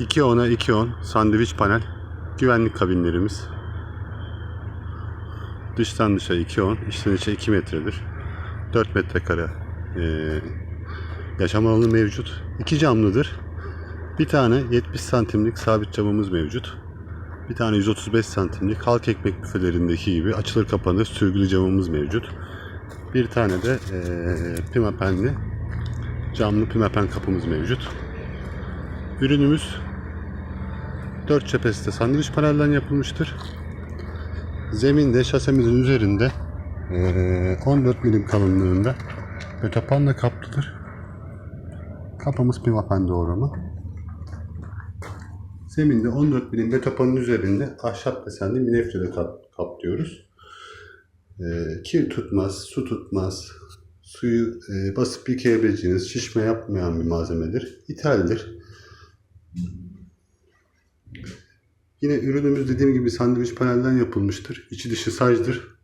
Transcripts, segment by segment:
2 ona 2 on sandviç panel. Güvenlik kabinlerimiz. Dıştan dışa 2 on, içten içe 2 metredir. 4 metrekare eee yaşam alanı mevcut. 2 camlıdır. Bir tane 70 santimlik sabit camımız mevcut. Bir tane 135 santimlik halk ekmek büfelerindeki gibi açılır kapanır sürgülü camımız mevcut. Bir tane de eee pimapenli camlı pimapen kapımız mevcut. Ürünümüz 4 cephesi de sandviç panelden yapılmıştır. Zeminde şasemizin üzerinde eee, 14 milim kalınlığında betapanla kaplıdır. Kapımız pimapen doğrama. Zeminde 14 milim betapanın üzerinde ahşap desenli minefle kap, kaplıyoruz. Kir tutmaz, su tutmaz. Suyu basıp yıkayabileceğiniz, şişme yapmayan bir malzemedir. İthaldir. Yine ürünümüz dediğim gibi sandviç panelden yapılmıştır. İçi dışı sacdır.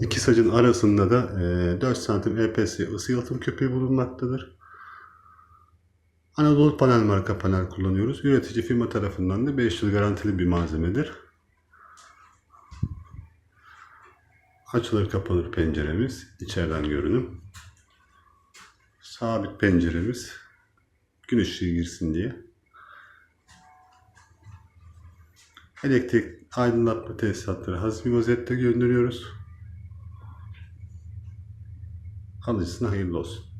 İki sacın arasında da eee, 4 santim EPS ısı yalıtım köpüğü bulunmaktadır. Anadolu Panel marka panel kullanıyoruz. Üretici firma tarafından da 5 yıl garantili bir malzemedir. Açılır kapanır penceremiz. içeriden görünüm. Sabit penceremiz. Gün ışığı girsin diye. Elektrik aydınlatma tesisatları hazır bir vaziyette gönderiyoruz. Alıcısına hayırlı olsun.